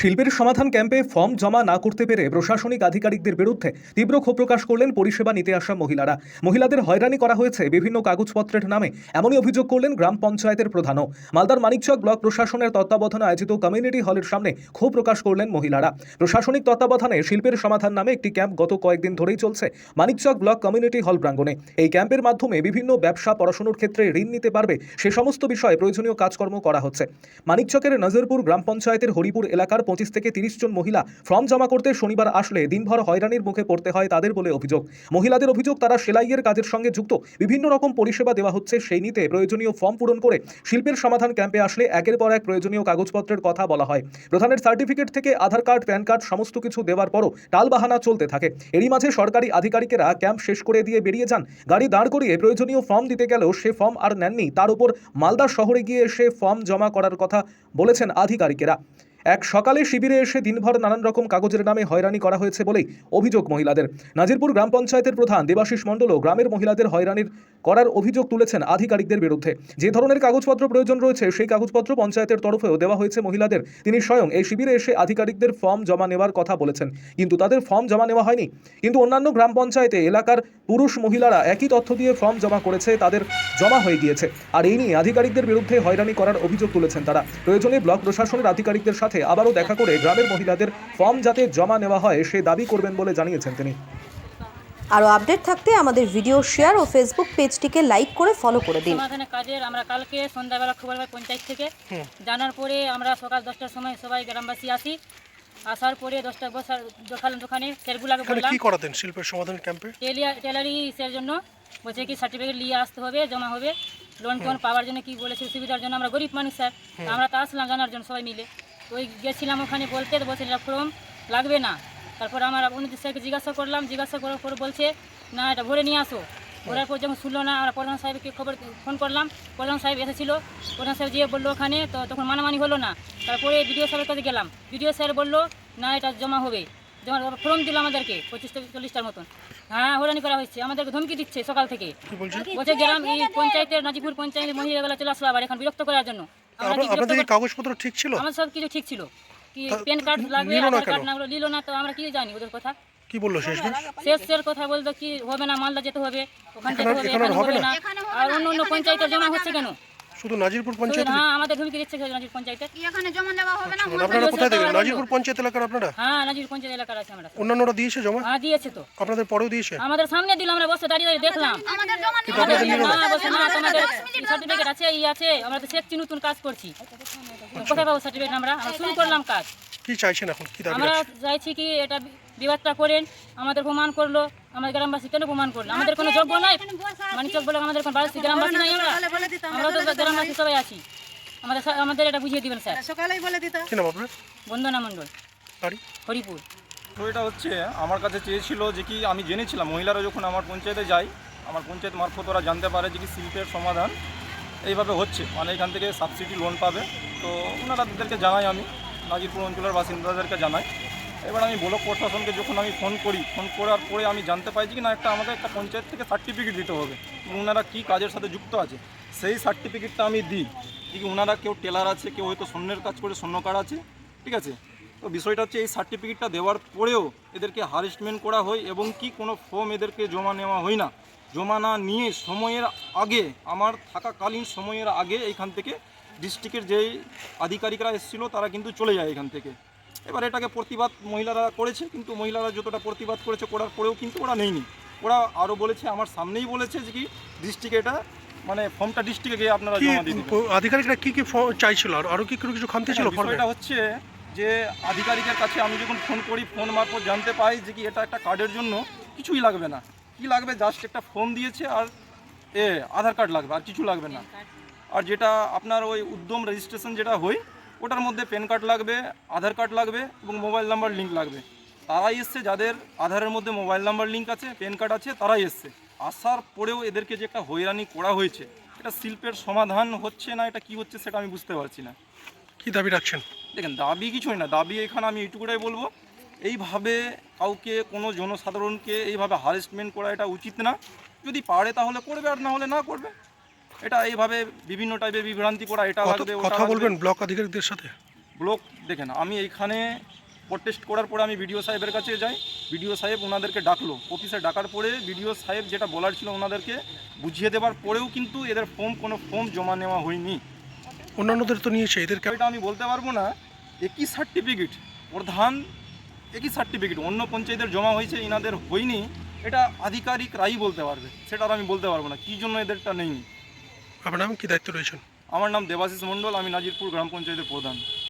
শিল্পের সমাধান ক্যাম্পে ফর্ম জমা না করতে পেরে প্রশাসনিক আধিকারিকদের বিরুদ্ধে তীব্র ক্ষোভ প্রকাশ করলেন পরিষেবা নিতে আসা মহিলারা। মহিলাদের হয়রানি করা হয়েছে বিভিন্ন কাগজপত্রের নামে, এমনই অভিযোগ করলেন গ্রাম পঞ্চায়েতের প্রধানও। মালদার মানিকচক ব্লক প্রশাসনের তত্ত্বাবধানে আয়োজিত কমিউনিটি হলের সামনে ক্ষোভ প্রকাশ করলেন মহিলারা। প্রশাসনিক তত্ত্বাবধানে শিল্পের সমাধান নামে একটি ক্যাম্প গত কয়েকদিন ধরেই চলছে মানিকচক ব্লক কমিউনিটি হল প্রাঙ্গণে। এই ক্যাম্পের মাধ্যমে বিভিন্ন ব্যবসা পড়াশোনার ক্ষেত্রে ঋণ নিতে পারবে সে সমস্ত বিষয়ে প্রয়োজনীয় কাজকর্ম করা হচ্ছে। মানিকচকের নজরপুর গ্রাম পঞ্চায়েতের হরিপুর এলাকার পঁচিশ থেকে তিরিশ জন মহিলা ফর্ম জমা করতে শনিবার আসলে দিনভর হয়রানির মুখে পড়তে হয় তাদের বলে অভিযোগ। মহিলাদের অভিযোগ, তারা সেলাইয়ের কাজের সঙ্গে যুক্ত। বিভিন্ন রকম পরিষেবা দেওয়া হচ্ছে সেই নিতে প্রয়োজনীয় ফর্ম পূরণ করে শিল্পের সমাধান ক্যাম্পে আসলে একের পর এক প্রয়োজনীয় কাগজপত্রের কথা বলা হয়। প্রধানের সার্টিফিকেট থেকে আধার কার্ড, প্যান কার্ড সমস্ত কিছু দেওয়ার পরও টালবাহানা চলতে থাকে। এরই মাঝে সরকারি আধিকারিকেরা ক্যাম্প শেষ করে দিয়ে বেরিয়ে যান। গাড়ি দাঁড় করিয়ে প্রয়োজনীয় ফর্ম দিতে গেলেও সে ফর্ম আর নেননি। তার উপর মালদা শহরে গিয়ে সে ফর্ম জমা করার কথা বলেছেন আধিকারিকেরা। এক সকালে শিবিরে এসে দিনভর নানান রকম কাগজের নামে হয়রানি করা হয়েছে বলেই অভিযোগ মহিলাদের। নাজিরপুর গ্রাম পঞ্চায়েতের প্রধান দেবাশিস মণ্ডলও গ্রামের মহিলাদের হয়রানির করার অভিযোগ তুলেছেন আধিকারিকদের বিরুদ্ধে। যে ধরনের কাগজপত্র প্রয়োজন রয়েছে, সেই কাগজপত্র পঞ্চায়েতের তরফেও দেওয়া হয়েছে মহিলাদের। তিনি স্বয়ং এই শিবিরে এসে আধিকারিকদের ফর্ম জমা নেওয়ার কথা বলেছেন। কিন্তু তাদের ফর্ম জমা নেওয়া হয়নি। কিন্তু অন্যান্য গ্রাম পঞ্চায়েতে এলাকার পুরুষ মহিলারা একই তথ্য দিয়ে ফর্ম জমা করেছে, তাদের জমা হয়ে গিয়েছে। আর এই নিয়ে আধিকারিকদের বিরুদ্ধে হয়রানি করার অভিযোগ তুলেছেন তারা। প্রয়োজনে ব্লক প্রশাসনের আধিকারিকদের সাথে আবারও দেখা করে গ্রামের মহিলাদের ফর্ম যাতে জমা নেওয়া হয় সে দাবি করবেন বলে জানিয়েছেন তিনি। আরও আপডেট থাকতে আমাদের ভিডিও শেয়ার ও ফেসবুক পেজটিকে লাইক করে ফলো করে দিন। কাজের আমরা কালকে সন্ধ্যাবেলা খবর পাই পঞ্চায়েত থেকে জানার পরে আমরা সকাল দশটার সময় সবাই গ্রামবাসী আসি। আসার পরে দশটা বসার দোকান দোকানে স্যারগুলাকে বললাম। কি করাতেন শিল্পের সমাধান ক্যাম্পে? টেলারি স্যার জন্য বলছে কি সার্টিফিকেট নিয়ে আসতে হবে জমা হবে। লোন টোন পাওয়ার জন্য কি বলেছে সুবিধার জন্য আমরা গরিব মানুষ স্যার। আমরা তো আসলাম জানার জন্য সবাই মিলে। ওই গেছিলাম ওখানে বলতে তো বলছে এটা ফর্ম লাগবে না। তারপর আমার উন্নতি স্যারকে জিজ্ঞাসা করলাম জিজ্ঞাসা করার পর বলছে না এটা ভরে নিয়ে আসো। ভরার পর যখন শুনলো না আমরা প্রধান সাহেবকে খবর ফোন করলাম প্রধান সাহেব এসেছিল। প্রধান সাহেব যে বলল ওখানে তো তখন মানামানি হলো না। তারপরে বিডিও সাহেবের কাছে গেলাম। বিডিও স্যার বলল না এটা জমা হবে। জমা ফর্ম দিল আমাদেরকে পঁচিশ থেকে চল্লিশটার মতন। হ্যাঁ হরানি করা হচ্ছে আমাদেরকে ধমকি দিচ্ছে সকাল থেকে। বলছে গেলাম এই পঞ্চায়েতের নাজিপুর পঞ্চায়েতের মহিলাবেলা চলে আসলো আবার এখন বিরক্ত করার জন্য। আপনাদের কি কাগজপত্র ঠিক ছিল? আমার সব কিছু ঠিক ছিল। কি প্যান কার্ড লাগবে আধার কার্ড? না নিল না তো আমরা কি জানি ওদের কথা? কি বলল শেষ শেষের কথা বলতো কি হবে না মালদা যেতে হবে ওখান যেতে হবে এখানে হবে না? আর অন্য অন্য পঞ্চায়েতে জমা হচ্ছে কেন? শুধু নাজিরপুর পঞ্চায়েত হ্যাঁ আমাদের দিচ্ছে নাজির পঞ্চায়েতে। এখানে জমা দেওয়া হবে না? আপনারা কোথায় থেকে নাজিরপুর পঞ্চায়েত এলাকার আপনারা? হ্যাঁ নাজির পঞ্চায়েত এলাকার আছে আমরা অন্যান্যরা দিয়েছে জমা? হ্যাঁ দিয়েছে তো। আপনাদের পরেও দিয়েছে? আমাদের সামনে দিল আমরা বসে দাঁড়িয়ে দাঁড়িয়ে দেখলাম। আমাদের জমা নিতে কিন্তু আপনাদের নিল না তোমাদের সার্টিফিকেট আছে ই আছে। আমরা তো নতুন কাজ করছি। কোথায় পাবো সার্টিফিকেট আমরা আমরা শুরু করলাম কাজ। কি চাইছেন এখন? কি দাবি আমরা চাইছি কি এটা বিবাদটা করেন। আমাদের প্রমাণ করল। আমাদের গ্রামবাসী কেন প্রমাণ করল? আমাদের কোনো যোগ্য নাই? মানিচক বলে আমাদের কোনো বাড়ি গ্রামবাসী নাই আমরা? আমরা তো গ্রামবাসী সবাই আছি। আমাদের স্যার- আমাদের এটা বুঝিয়ে দিবেন স্যার। সকালেই বলে দিত। কি বন্দনা মণ্ডল। হরিপুর। তো এটা হচ্ছে আমার কাছে চেয়েছিল যে কি আমি জেনেছিলাম মহিলারা যখন আমার পঞ্চায়েতে যায় আমার পঞ্চায়েত মারফত ওরা জানতে পারে যে কি শিল্পের সমাধান এইভাবে হচ্ছে। মানে এখান থেকে সাবসিডি লোন পাবে। তো ওনারা তাদেরকে জানাই আমি নাজিরপুর অঞ্চলের বাসিন্দাদেরকে জানাই। এবার আমি ব্লক প্রশাসনকে যখন আমি ফোন করি, ফোন করার পরে আমি জানতে পাই যে কি না, একটা আমাকে একটা পঞ্চায়েত থেকে সার্টিফিকেট দিতে হবে। ওনারা কী কাজের সাথে যুক্ত আছে, সেই সার্টিফিকেটটা আমি দিই। যে কি ওনারা কেউ টেলার আছে, কেউ হয়তো স্বর্ণের কাজ করে স্বর্ণ কার্ড আছে, ঠিক আছে? তো বিষয়টা হচ্ছে এই সার্টিফিকেটটা দেওয়ার পরেও এদেরকে হারেসমেন্ট করা হয় এবং কি কোনো ফর্ম এদেরকে জমা নেওয়া হয় না। জমা না নিয়ে সময়ের আগে, আমার থাকাকালীন সময়ের আগে এইখান থেকে ডিস্ট্রিক্টের যেই আধিকারিকরা এসেছিল, তারা কিন্তু চলে যায় এখান থেকে। এবার এটাকে প্রতিবাদ মহিলারা করেছে কিন্তু মহিলারা যতটা প্রতিবাদ করেছে করার পরেও কিন্তু ওরা নেয়নি। ওরা আরও বলেছে আমার সামনেই বলেছে যে কি ডিস্ট্রিক্টে এটা মানে ফর্মটা ডিস্ট্রিক্টে গিয়ে আপনারা জমা আধিকারিকরা কি কি চাইছিল? আর আরও কি কোনো কিছু খামতি ছিল হ্যাঁ, ফর্মে? বিষয়টা হচ্ছে যে আধিকারিকের কাছে আমি যখন ফোন করি ফোন মারফত জানতে পাই যে কি এটা একটা কার্ডের জন্য কিছুই লাগবে না। কি লাগবে? জাস্ট একটা ফোন দিয়েছে আর এ আধার কার্ড লাগবে আর কিছু লাগবে না। আর যেটা আপনার ওই উদ্যম রেজিস্ট্রেশন যেটা হয় ওটার মধ্যে প্যান কার্ড লাগবে আধার কার্ড লাগবে এবং মোবাইল নাম্বার লিঙ্ক লাগবে। তারাই এসছে যাদের আধারের মধ্যে মোবাইল নাম্বার লিঙ্ক আছে প্যান কার্ড আছে তারাই এসছে। আসার পরেও এদেরকে যে একটা হয়রানি করা হয়েছে এটা শিল্পের সমাধান হচ্ছে না এটা কি হচ্ছে সেটা আমি বুঝতে পারছি না। কি দাবি রাখছেন? দেখেন দাবি কিছুই না দাবি এখানে আমি এইটুকুটাই বলব। এইভাবে কাউকে কোনো জনসাধারণকে এইভাবে হারেসমেন্ট করা এটা উচিত না। যদি পারে তাহলে করবে আর না হলে না করবে। এটা এইভাবে বিভিন্ন টাইপের বিভ্রান্তি করা এটা লাগবে কথা বলবেন ব্লক আধিকারিকদের সাথে? ব্লক দেখেন আমি এইখানে প্রটেস্ট করার পরে আমি বিডিও সাহেবের কাছে যাই। বিডিও সাহেব ওনাদেরকে ডাকলো। অফিসে ডাকার পরে বিডিও সাহেব যেটা বলার ছিল ওনাদেরকে বুঝিয়ে দেওয়ার পরেও কিন্তু এদের ফর্ম কোনো ফর্ম জমা নেওয়া হয়নি। অন্যান্যদের তো নিয়েছে এদেরকে এটা আমি বলতে পারব না। একই সার্টিফিকেট প্রধান একই সার্টিফিকেট অন্য পঞ্চায়েতের জমা হয়েছে এনাদের হয়নি। এটা আধিকারিকরাই বলতে পারবে সেটা আর আমি বলতে পারব না কী জন্য এদেরটা নেইনি? আপনার নাম কি দায়িত্ব রয়েছেন? আমার নাম দেবাশিস মণ্ডল আমি নাজিরপুর গ্রাম পঞ্চায়েতের প্রধান।